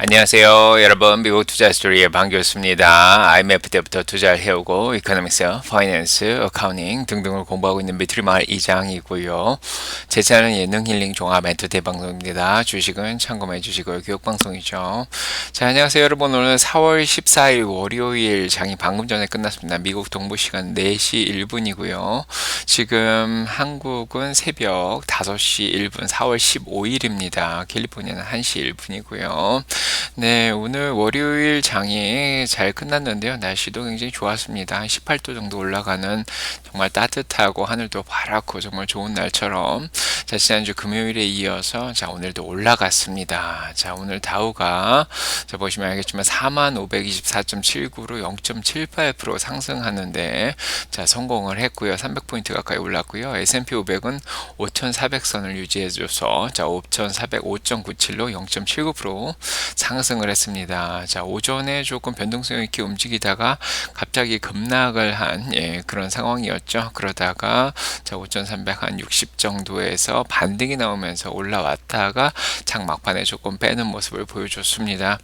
안녕하세요. 여러분, 미국 투자 스토리의 반교수입니다. IMF 때부터 투자를 해오고, 이코노믹스, 파이낸스, 어카운팅 등등을 공부하고 있는 미트리 마을 이장이고요. 제 채널은 예능 힐링 종합 멘트 대방송입니다. 주식은 참고해 주시고요. 교육 방송이죠. 자, 안녕하세요. 여러분. 오늘 4월 14일 월요일 장이 방금 전에 끝났습니다. 미국 동부 시간 4시 1분이고요. 지금 한국은 새벽 5시 1분, 4월 15일입니다. 캘리포니아는 1시 1분이고요. 네, 오늘 월요일 장이 잘 끝났는데요. 날씨도 굉장히 좋았습니다. 한 18도 정도 올라가는 정말 따뜻하고 하늘도 파랗고 정말 좋은 날처럼 자, 지난주 금요일에 이어서 자, 오늘도 올라갔습니다. 자, 오늘 다우가 자, 보시면 알겠지만 4524.79로 0.78% 상승하는데 자, 성공을 했고요. 300포인트 가까이 올랐고요. S&P 500은 5400선을 유지해 줘서 자, 5405.97로 0.79% 상승을 했습니다. 자, 오전에 조금 변동성 있게 움직이다가 갑자기 급락을 한 예, 그런 상황이었죠. 그러다가 자, 5,360 정도에서 반등이 나오면서 올라왔다가 장 막판에 조금 빼는 모습을 보여줬습니다.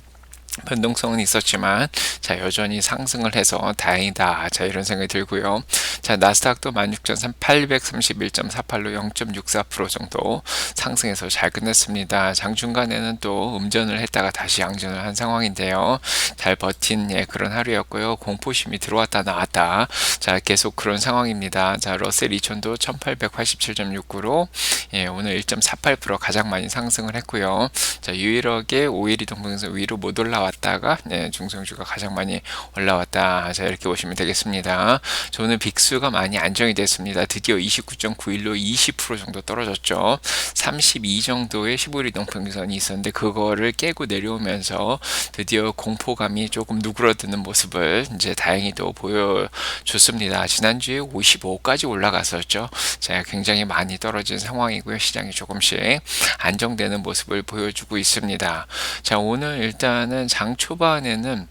변동성은 있었지만 자 여전히 상승을 해서 다행이다. 자 이런 생각이 들고요. 자 나스닥도 16,831.48로 0.64% 정도 상승해서 잘 끝냈습니다. 장중간에는 또 음전을 했다가 다시 양전을 한 상황인데요. 잘 버틴 예, 그런 하루였고요. 공포심이 들어왔다 나왔다. 자 계속 그런 상황입니다. 자 러셀 2000도 1887.69로 예, 오늘 1.48% 가장 많이 상승을 했고요. 자 유일하게 5일 이동평균선 위로 못 올라 올라왔다가 네, 중성주가 가장 많이 올라왔다. 자 이렇게 보시면 되겠습니다. 저는 빅수가 많이 안정이 됐습니다. 드디어 29.91로 20% 정도 떨어졌죠. 32 정도의 15일 이동평균선이 있었는데 그거를 깨고 내려오면서 드디어 공포감이 조금 누그러드는 모습을 이제 다행히도 보여줬습니다. 지난주에 55까지 올라갔었죠. 자 굉장히 많이 떨어진 상황이고요. 시장이 조금씩 안정되는 모습을 보여주고 있습니다. 자 오늘 일단은 장 초반에는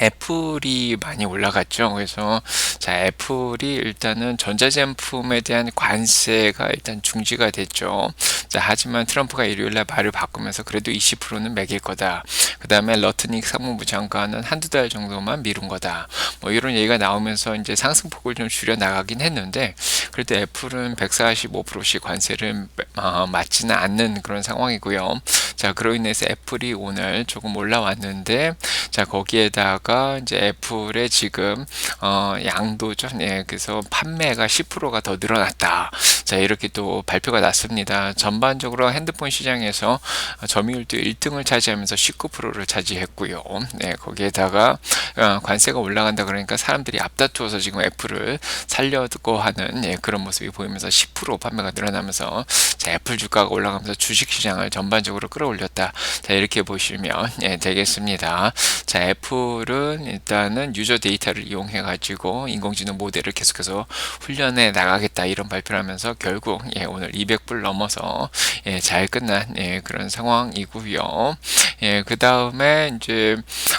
애플이 많이 올라갔죠. 그래서 자 애플이 일단은 전자제품에 대한 관세가 일단 중지가 됐죠. 자 하지만 트럼프가 일요일날 말을 바꾸면서 그래도 20%는 매길 거다. 그 다음에 러트닉 상무부 장관은 한두 달 정도만 미룬 거다. 뭐 이런 얘기가 나오면서 이제 상승폭을 좀 줄여 나가긴 했는데 그래도 애플은 145%씩 관세를 어, 맞지는 않는 그런 상황이고요. 자 그로 인해서 애플이 오늘 조금 올라왔는데 자 거기에다가 이제 애플의 지금 어 양도죠. 예, 그래서 판매가 10%가 더 늘어났다. 자 이렇게 또 발표가 났습니다. 전반적으로 핸드폰 시장에서 점유율도 1등을 차지하면서 19%를 차지했고요. 네, 거기에다가 어, 관세가 올라간다 그러니까 사람들이 앞다투어서 지금 애플을 살려고 하는 예, 그런 모습이 보이면서 10% 판매가 늘어나면서 자, 애플 주가가 올라가면서 주식 시장을 전반적으로 끌어올렸다. 자 이렇게 보시면 예, 되겠습니다. 자, 애플은 일단은 유저 데이터를 이용해 가지고 인공지능 모델을 계속해서 훈련해 나가겠다 이런 발표를 하면서 결국 예, 오늘 200불 넘어서 예, 잘 끝난 예, 그런 상황이고요. 예, 그 다음에 이제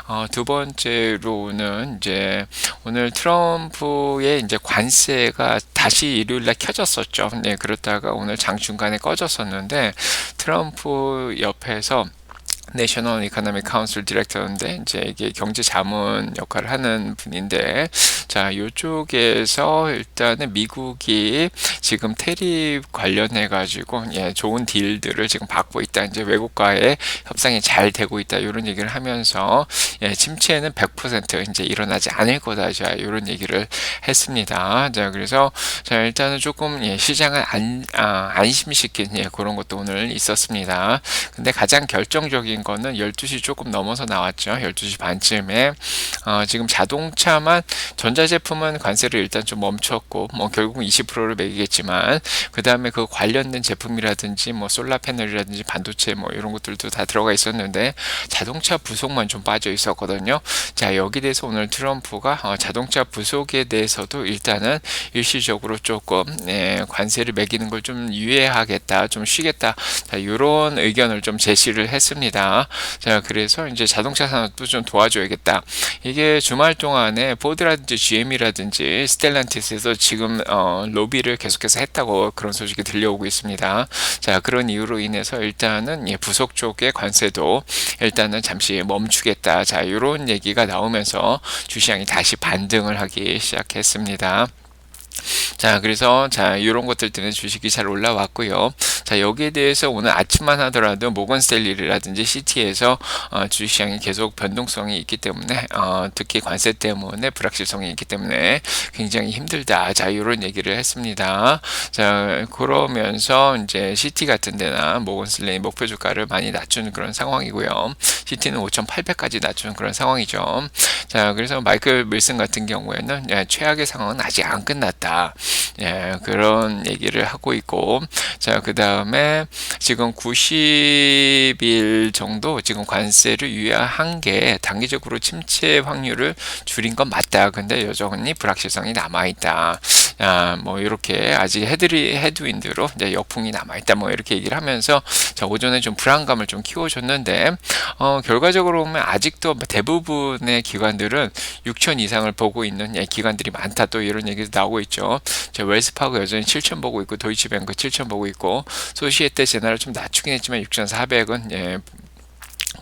어, 두 번째로는 이제 오늘 트럼프의 이제 관세가 다시 일요일날 켜졌었죠. 네, 그렇다가 오늘 장 중간에 꺼졌었는데 트럼프 옆에서 내셔널 이코노믹 카운슬 디렉터인데 이제 이게 경제 자문 역할을 하는 분인데 자 이쪽에서 일단은 미국이 지금 테립 관련해 가지고 예 좋은 딜들을 지금 받고 있다. 이제 외국과의 협상이 잘 되고 있다. 이런 얘기를 하면서 예 침체는 100% 이제 일어나지 않을 거다. 자 이런 얘기를 했습니다. 자 그래서 자 일단은 조금 예 시장을 안 아, 안심시킨 예 그런 것도 오늘 있었습니다. 근데 가장 결정적인 내린 거는 12시 조금 넘어서 나왔죠. 12시 반쯤에 어, 지금 자동차만 전자제품은 관세를 일단 좀 멈췄고 뭐 결국은 20%를 매기겠지만 그 다음에 그 관련된 제품이라든지 뭐 솔라 패널이라든지 반도체 뭐 이런 것들도 다 들어가 있었는데 자동차 부속만 좀 빠져 있었거든요. 자 여기 대해서 오늘 트럼프가 어, 자동차 부속에 대해서도 일단은 일시적으로 조금 예, 관세를 매기는 걸 좀 유예하겠다, 좀 쉬겠다, 자 이런 의견을 좀 제시를 했습니다. 자, 그래서 이제 자동차 산업도 좀 도와줘야겠다. 이게 주말 동안에 포드라든지 GM이라든지 스텔란티스에서 지금 어, 로비를 계속해서 했다고 그런 소식이 들려오고 있습니다. 자, 그런 이유로 인해서 일단은 예, 부속 쪽의 관세도 일단은 잠시 멈추겠다. 자, 이런 얘기가 나오면서 주시장이 다시 반등을 하기 시작했습니다. 자, 그래서 자, 이런 것들 때문에 주식이 잘 올라왔고요. 자, 여기에 대해서 오늘 아침만 하더라도 모건 스텔리라든지 시티에서 어, 주식시장이 계속 변동성이 있기 때문에 어, 특히 관세 때문에 불확실성이 있기 때문에 굉장히 힘들다. 자, 이런 얘기를 했습니다. 자, 그러면서 이제 시티 같은 데나 모건 스텔리 목표 주가를 많이 낮추는 그런 상황이고요. 시티는 5,800까지 낮추는 그런 상황이죠. 자, 그래서 마이클 밀슨 같은 경우에는 예, 최악의 상황은 아직 안 끝났다. 예, 그런 얘기를 하고 있고, 자, 그 다음에 지금 90일 정도 지금 관세를 유예한 게 단기적으로 침체 확률을 줄인 건 맞다. 근데 여전히 불확실성이 남아있다. 아, 뭐 이렇게 아직 헤드리 헤드윈드로 이제 역풍이 남아있다. 뭐 이렇게 얘기를 하면서 자, 오전에 좀 불안감을 좀 키워줬는데 어, 결과적으로 보면 아직도 대부분의 기관들은 6천 이상을 보고 있는 예, 기관들이 많다. 또 이런 얘기도 나오고 있죠. 자, 웰스파고 여전히 7천 보고 있고 도이치뱅크 7천 보고 있고 소시에테 제너럴 좀 낮추긴 했지만 6,400은 예,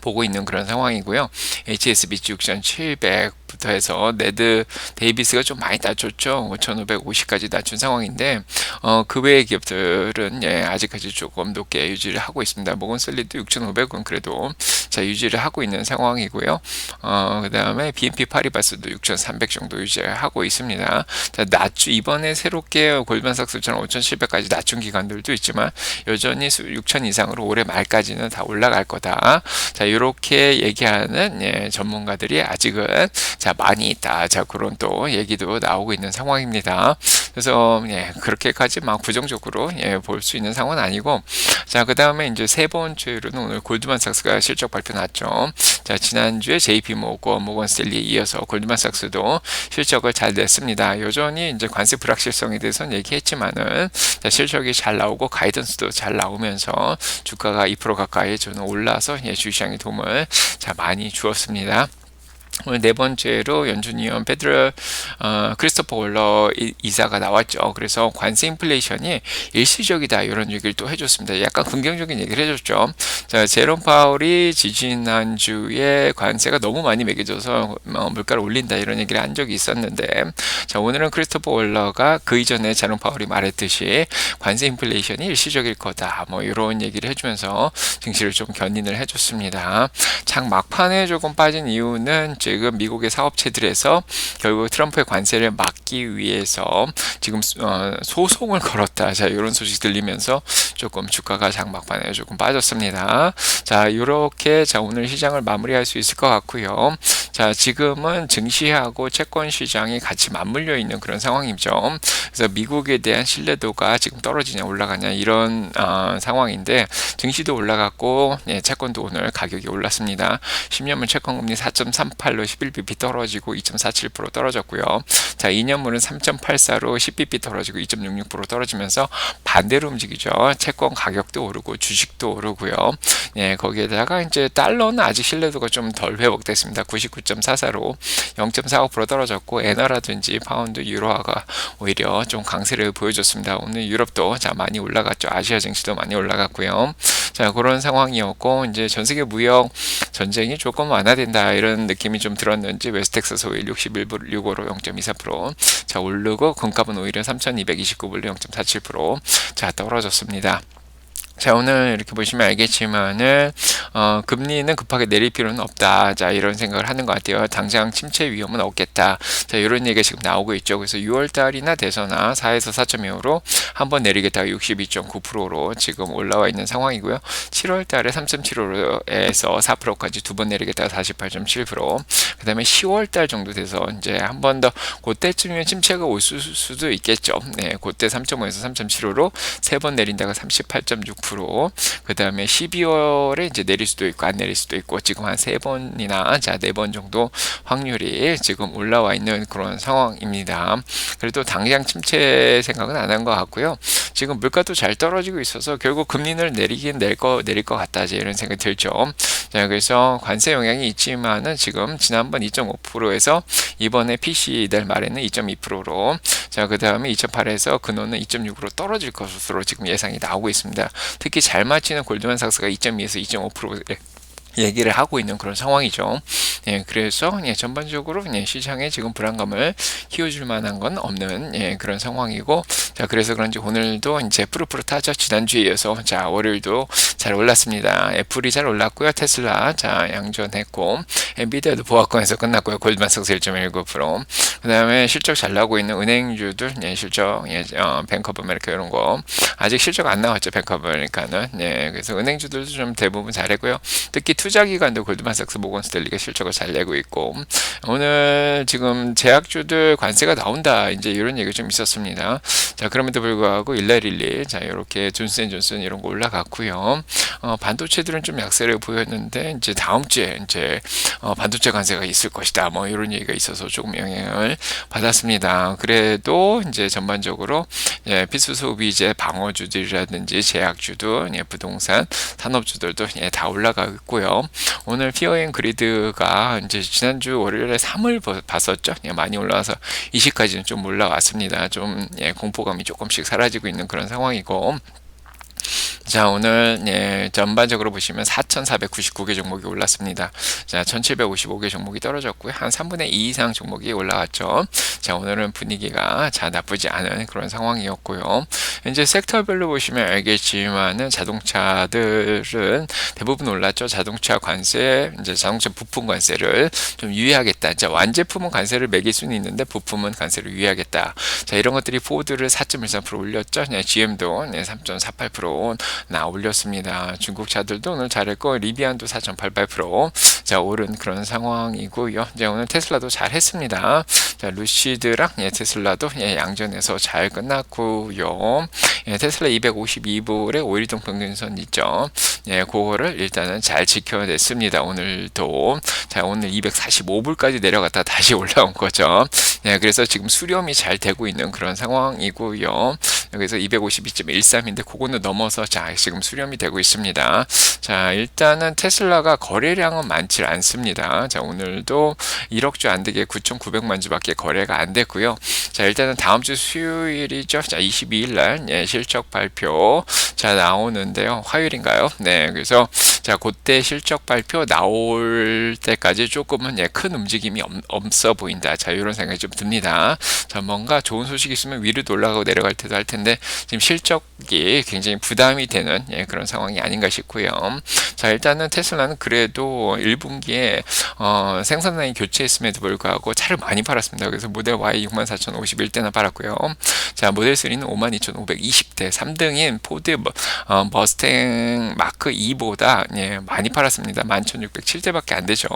보고 있는 그런 상황이고요. HSBC 6,700부터 해서 네드 데이비스가 좀 많이 낮췄죠. 5,550까지 낮춘 상황인데 어, 그 외의 기업들은 예, 아직까지 조금 높게 유지를 하고 있습니다. 모건 셀리도 6,500은 그래도 자 유지를 하고 있는 상황이고요. 어, 그 다음에 BNP 파리바스도 6,300 정도 유지를 하고 있습니다. 자, 낮추 이번에 새롭게 골드만삭스처럼 5,700까지 낮춘 기관들도 있지만 여전히 6,000 이상으로 올해 말까지는 다 올라갈 거다. 자, 이렇게 얘기하는 예, 전문가들이 아직은 자 많이 있다. 자, 그런 또 얘기도 나오고 있는 상황입니다. 그래서 예, 그렇게까지 막 부정적으로 예, 볼 수 있는 상황은 아니고 자, 그 다음에 이제 세 번째로는 오늘 골드만삭스가 실적 발표 났죠. 자, 지난주에 JP 모건, 모건 스텔리에 이어서 골드만삭스도 실적을 잘 냈습니다. 여전히 이제 관세 불확실성에 대해서는 얘기했지만은 자, 실적이 잘 나오고 가이던스도 잘 나오면서 주가가 2% 가까이 저는 올라서 예, 주시장에 도움을 자, 많이 주었습니다. 오늘 네 번째로 연준위원 페드럴 어, 크리스토퍼 월러 이사가 나왔죠. 그래서 관세 인플레이션이 일시적이다 이런 얘기를 또 해줬습니다. 약간 긍정적인 얘기를 해줬죠. 자, 제롬 파울이 지지난 주에 관세가 너무 많이 매겨져서 어, 물가를 올린다 이런 얘기를 한 적이 있었는데 자 오늘은 크리스토퍼 월러가 그 이전에 제롬 파울이 말했듯이 관세 인플레이션이 일시적일 거다 뭐 이런 얘기를 해주면서 증시를 좀 견인을 해줬습니다. 장 막판에 조금 빠진 이유는 지금 미국의 사업체들에서 결국 트럼프의 관세를 막기 위해서 지금 어, 소송을 걸었다. 자, 이런 소식 들리면서 조금 주가가 장막판에 조금 빠졌습니다. 자, 이렇게 자 오늘 시장을 마무리할 수 있을 것 같고요. 자, 지금은 증시하고 채권 시장이 같이 맞물려 있는 그런 상황이죠. 그래서 미국에 대한 신뢰도가 지금 떨어지냐 올라가냐 이런 어, 상황인데 증시도 올라갔고 예, 채권도 오늘 가격이 올랐습니다. 10년물 채권 금리 4.38 2.8로 11bp 떨어지고 2.47% 떨어졌고요. 자, 2년물은 3.84로 10bp 떨어지고 2.66% 떨어지면서 반대로 움직이죠. 채권 가격도 오르고 주식도 오르고요. 예, 거기에다가 이제 달러는 아직 신뢰도가 좀 덜 회복됐습니다. 99.44로 0.45% 떨어졌고 엔화라든지 파운드, 유로화가 오히려 좀 강세를 보여줬습니다. 오늘 유럽도 자 많이 올라갔죠. 아시아 증시도 많이 올라갔고요. 자 그런 상황이었고 이제 전 세계 무역 전쟁이 조금 완화된다 이런 느낌이 좀 들었는지 웨스텍사스 오일 61불 6호로 0.24%자 오르고 금값은 오히려 3,229불로 0.47%자 떨어졌습니다. 자 오늘 이렇게 보시면 알겠지만은 어, 금리는 급하게 내릴 필요는 없다. 자 이런 생각을 하는 것 같아요. 당장 침체 위험은 없겠다. 자 이런 얘기가 지금 나오고 있죠. 그래서 6월 달이나 돼서나 4에서 4.25로 한번 내리겠다가 62.9%로 지금 올라와 있는 상황이고요. 7월 달에 3.75에서 4%까지 두 번 내리겠다가 48.7%. 그 다음에 10월 달 정도 돼서 이제 한 번 더 그때쯤이면 침체가 올 수도 있겠죠. 네, 그때 3.5에서 3.75로 세 번 내린다가 38.6% 10%그 다음에 12월에 이제 내릴 수도 있고 안 내릴 수도 있고 지금 한 세 번이나 자 네 번 정도 확률이 지금 올라와 있는 그런 상황입니다. 그래도 당장 침체 생각은 안 한 것 같고요. 지금 물가도 잘 떨어지고 있어서 결국 금리를 내리긴 낼 거 내릴 것 같다 이런 생각이 들죠. 자, 그래서 관세 영향이 있지만은 지금 지난번 2.5%에서 이번에 PC 이달 말에는 2.2%로 자, 그 다음에 2.8에서 근원은 2.6으로 떨어질 것으로 지금 예상이 나오고 있습니다. 특히 잘 맞히는 골드만삭스가 2.2에서 2.5% 얘기를 하고 있는 그런 상황이죠. 예, 그래서 예, 전반적으로 예, 시장에 지금 불안감을 키워줄 만한 건 없는 예, 그런 상황이고, 자 그래서 그런지 오늘도 이제 푸릇푸릇하죠. 지난주에 이어서 자 월요일도 잘 올랐습니다. 애플이 잘 올랐고요. 테슬라 자 양전했고, 엔비디아도 보합권에서 끝났고요. 골드만삭스 1.19%. 그 다음에 실적 잘 나고 있는 은행주들 예, 실적 예, 어, 뱅크 오브 아메리카 이런 거 아직 실적 안 나왔죠. 뱅크 오브 아메리카는 예, 그래서 은행주들도 좀 대부분 잘했고요. 특히 투 자기관도 골드만삭스 모건스텔리가 실적을 잘 내고 있고 오늘 지금 제약주들 관세가 나온다 이제 이런 얘기 좀 있었습니다. 자 그럼에도 불구하고 일날일리 자 이렇게 존슨존슨 이런 거 올라갔고요. 어, 반도체들은 좀 약세를 보였는데 이제 다음 주에 이제 어, 반도체 관세가 있을 것이다 뭐 이런 얘기가 있어서 조금 영향을 받았습니다. 그래도 이제 전반적으로 예, 필수 소비재 방어주들이라든지 제약주도 예, 부동산 산업주들도 예, 다 올라가고 있고요. 오늘 피어앤 그리드가 이제 지난주 월요일에 3을 봤었죠. 예, 많이 올라와서 20까지는 좀 올라왔습니다. 좀 예, 공포감이 조금씩 사라지고 있는 그런 상황이고 자 오늘 예, 전반적으로 보시면 4,499개 종목이 올랐습니다. 자 1,755개 종목이 떨어졌고요. 한 3분의 2 이상 종목이 올라왔죠. 자 오늘은 분위기가 자 나쁘지 않은 그런 상황이었고요. 이제 섹터별로 보시면 알겠지만은 자동차들은 대부분 올랐죠. 자동차 관세 이제 자동차 부품 관세를 좀 유예하겠다. 자 완제품은 관세를 매길 수는 있는데 부품은 관세를 유예하겠다. 자 이런 것들이 포드를 4.13% 올렸죠. 네, GM도 네, 3.48%나 올렸습니다. 중국 차들도 오늘 잘했고 리비안도 4.88%자 오른 그런 상황이고요. 이제 오늘 테슬라도 잘했습니다. 자 루시드랑 예, 테슬라도 예, 양전에서 잘 끝났고요. 예, 테슬라 252불에 5일동 평균선 있죠. 예, 그거를 일단은 잘 지켜냈습니다. 오늘도 자 오늘 245불까지 내려갔다 다시 올라온 거죠. 예, 그래서 지금 수렴이 잘 되고 있는 그런 상황이고요. 여기서 252.13인데 그거는 넘어서 자 지금 수렴이 되고 있습니다. 자 일단은 테슬라가 거래량은 많지 않습니다. 자 오늘도 1억 주 안 되게 9,900만 주밖에 거래가 안 됐고요. 자 일단은 다음 주 수요일이죠. 자 22일 날 예, 실적 발표 자 나오는데요. 화요일인가요? 네 그래서 자 그때 실적 발표 나올 때까지 조금은 예, 큰 움직임이 없, 없어 보인다. 자 이런 생각이 좀 듭니다. 자 뭔가 좋은 소식이 있으면 위로 올라가고 내려갈 때도 할 텐데 지금 실적이 굉장히 부담이 되는 예, 그런 상황이 아닌가 싶고요. 자 일단은 테슬라는 그래도 1분기에 어, 생산 라인 교체했음에도 불구하고 차를 많이 팔았습니다. 그래서 모델 Y 64,051대나 팔았고요. 자 모델 3는 52,520대 3등인 포드 어, 머스탱 마크 2보다 예, 많이 팔았습니다. 11,607대밖에 안 되죠.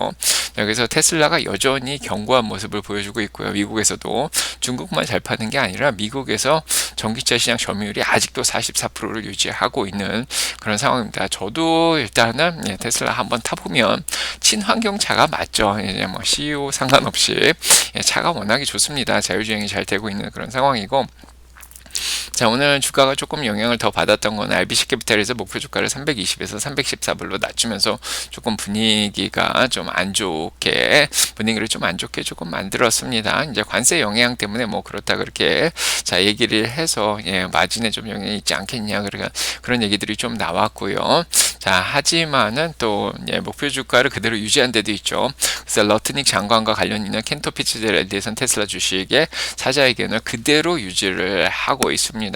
여기서 테슬라가 여전히 견고한 모습을 보여주고 있고요. 미국에서도 중국만 잘 파는 게 아니라 미국에서 전기차 시장 점유율이 아직도 44%를 유지하고 있는 그런 상황입니다. 저도 일단은 예, 테슬라 한번 타보면 친환경차가 맞죠. 이제 뭐 CEO 상관없이 예, 차가 워낙에 좋습니다. 자율주행이 잘 되고 있는 그런 상황이고 자 오늘 주가가 조금 영향을 더 받았던 건 RBC 캐피탈에서 목표 주가를 320에서 314불로 낮추면서 조금 분위기가 좀 안 좋게 분위기를 좀 안 좋게 조금 만들었습니다. 이제 관세 영향 때문에 뭐 그렇다 그렇게 자 얘기를 해서 예, 마진에 좀 영향이 있지 않겠냐 그러니까 그런 얘기들이 좀 나왔고요. 자 하지만은 또 예, 목표 주가를 그대로 유지한 데도 있죠. 그래서 러트닉 장관과 관련 있는 켄토 피츠젤랜드에선 테슬라 주식의 사자 의견을 그대로 유지를 하고 있습니다.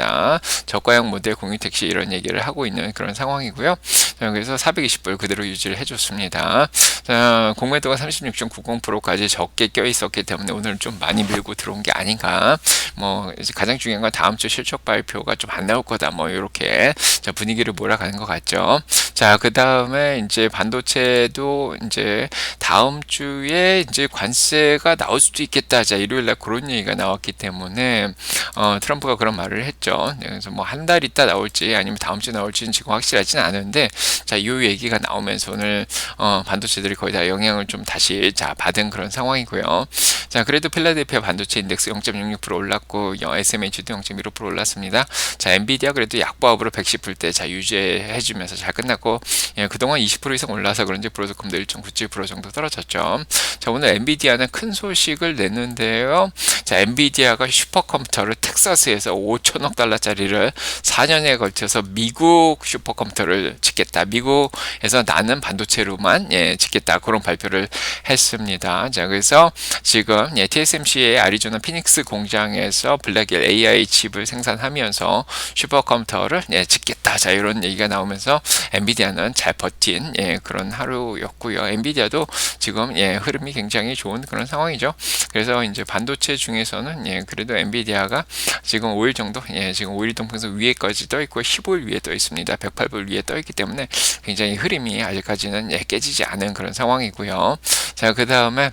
저가형 모델 공유 택시 이런 얘기를 하고 있는 그런 상황이고요. 자, 그래서 420불 그대로 유지를 해줬습니다. 자, 공매도가 36.90%까지 적게 껴 있었기 때문에 오늘 좀 많이 밀고 들어온 게 아닌가. 뭐 가장 중요한 건 다음 주 실적 발표가 좀 안 나올 거다. 뭐 이렇게 자, 분위기를 몰아가는 것 같죠. 자, 그 다음에 이제 반도체도 이제 다 다음 주에 이제 관세가 나올 수도 있겠다. 자, 일요일 날 그런 얘기가 나왔기 때문에 어, 트럼프가 그런 말을 했죠. 네, 그래서 뭐 한 달 있다 나올지 아니면 다음 주에 나올지는 지금 확실하지는 않은데 자, 이 얘기가 나오면서 오늘 어, 반도체들이 거의 다 영향을 좀 다시 자, 받은 그런 상황이고요. 자, 그래도 필라델피아 반도체 인덱스 0.66% 올랐고 SMH도 0.15% 올랐습니다. 자, 엔비디아 그래도 약보합으로 110불 때 자, 유지해주면서 잘 끝났고 예, 그동안 20% 이상 올라서 그런지 브로드컴도 1.97% 정도 떨어졌죠. 자, 오늘 엔비디아는 큰 소식을 냈는데요. 자, 엔비디아가 슈퍼컴퓨터를 텍사스에서 5천억 달러짜리를 4년에 걸쳐서 미국 슈퍼컴퓨터를 짓겠다. 미국에서 나는 반도체로만 예, 짓겠다. 그런 발표를 했습니다. 자, 그래서 지금 예, TSMC의 아리조나 피닉스 공장에서 블랙일 AI 칩을 생산하면서 슈퍼컴퓨터를 예, 짓겠다. 자, 이런 얘기가 나오면서 엔비디아는 잘 버틴 예, 그런 하루였고요. 엔비디아도 지금 예, 흐름이 굉장히 좋은 그런 상황이죠. 그래서 이제 반도체 중에서는 예, 그래도 엔비디아가 지금 5일 정도 예, 지금 5일 동평선 위에까지 떠 있고 15일 위에 떠 있습니다. 108불 위에 떠 있기 때문에 굉장히 흐름이 아직까지는 예, 깨지지 않은 그런 상황이고요. 자, 그 다음에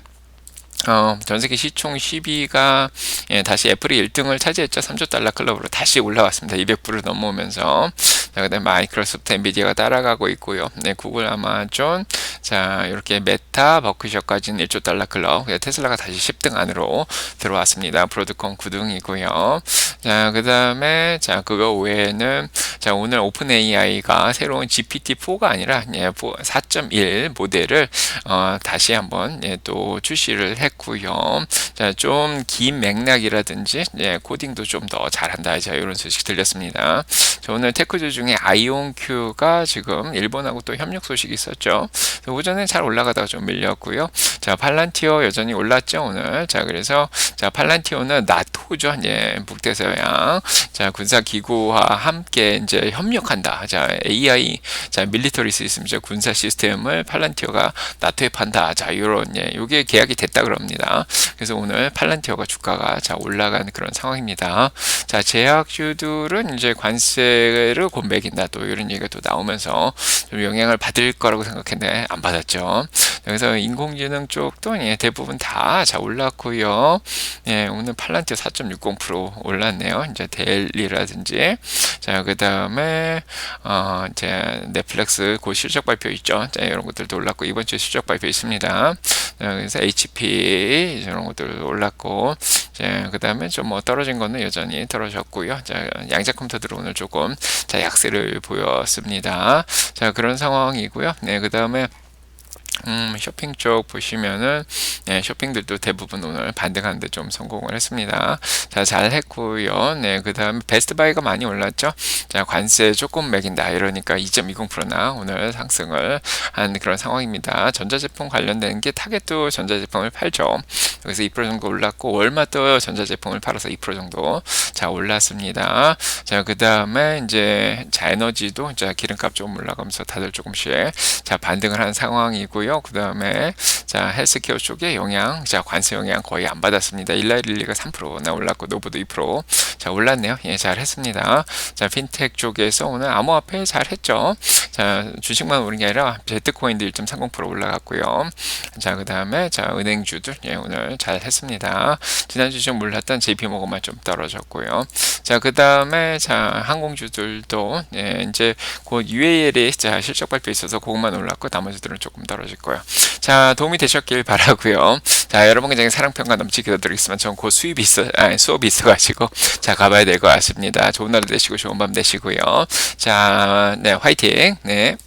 어, 전 세계 시총 10위가 예, 다시 애플이 1등을 차지했죠. 3조 달러 클럽으로 다시 올라왔습니다. 200불을 넘어오면서 자, 그다음에 마이크로소프트, 엔비디아가 따라가고 있고요. 네, 구글, 아마존, 자 이렇게 메타, 버크셔까지는 1조 달러 클럽. 테슬라가 다시 10등 안으로 들어왔습니다. 브로드컴 9등이고요. 자, 그 다음에 자 그거 외에는 자 오늘 오픈 AI가 새로운 GPT-4가 아니라 예, 4.1 모델을 어, 다시 한번 예, 또 출시를 했고요. 자, 좀 긴 맥락이라든지 예, 코딩도 좀 더 잘한다. 자, 이런 소식 들렸습니다. 자, 오늘 테크주 중에 아이온큐가 지금 일본하고 또 협력 소식이 있었죠. 오전에 잘 올라가다가 좀 밀렸고요. 자, 팔란티오 여전히 올랐죠, 오늘. 자, 그래서 자, 팔란티오는 나토죠. 예, 북대서양. 자, 군사 기구와 함께 이제 협력한다. 자, AI 자, 밀리터리 시스템, 군사 시스템을 팔란티오가 나토에 판다. 자, 이런 예, 요게 계약이 됐다 그럽니다. 그래서 오늘 팔란티오가 주가가 자, 올라간 그런 상황입니다. 자, 제약주들은 이제 관세를 곧 매긴다. 또 이런 얘기가 또 나오면서 좀 영향을 받을 거라고 생각했는데 안 받았죠. 그래서 인공지능 쪽도 예, 대부분 다 자, 올랐고요. 예, 오늘 팔란티오 4.60% 올랐네요. 이제 델리라든지 자, 그다음에 어, 이제 넷플릭스 곧 실적 발표 있죠. 자, 이런 것들도 올랐고 이번 주에 실적 발표 있습니다. 그래서 HP 이런 것들 올랐고 그 다음에 좀 뭐 떨어진 거는 여전히 떨어졌고요. 자, 양자 컴퓨터들 오늘 조금 자, 약세를 보였습니다. 자, 그런 상황이고요. 네, 그 다음에 음, 쇼핑 쪽 보시면은 네, 쇼핑들도 대부분 오늘 반등하는데 좀 성공을 했습니다. 자, 잘 했고요. 네, 그다음에 베스트 바이가 많이 올랐죠. 자, 관세 조금 매긴다 이러니까 2.20%나 오늘 상승을 한 그런 상황입니다. 전자제품 관련된 게 타겟도 전자제품을 팔죠. 여기서 2% 정도 올랐고 월마도 전자제품을 팔아서 2% 정도 자 올랐습니다. 자, 그다음에 이제 자 에너지도 자 기름값 좀 올라가면서 다들 조금씩 자 반등을 한 상황이고요. 있고요. 그 다음에 자 헬스케어 쪽에 영향, 자 관세 영향 거의 안 받았습니다. 일라일리가 3%나 올랐고 노브도 2%자 올랐네요. 예, 잘 했습니다. 자 핀텍 쪽에서 오늘 암호화폐 잘 했죠. 자 주식만 오른 게 아니라 제트코인도 1.30% 올라갔고요. 자 그 다음에 자 은행주들 예, 오늘 잘 했습니다. 지난주 좀 몰랐던 JP모건만 좀 떨어졌고요. 자 그 다음에 자 항공주들도 예, 이제 곧 UAL의 자 실적 발표 있어서 그것만 올랐고 나머지들은 조금 떨어질 거예요. 자, 도움이 되셨길 바라고요. 자, 여러분 굉장히 사랑평가 넘치게 드리겠지만 전 곧 수입이 있어, 아니, 수업이 있어가지고 자 가봐야 될 것 같습니다. 좋은 하루 되시고 좋은 밤 되시고요. 자, 네, 화이팅. 네.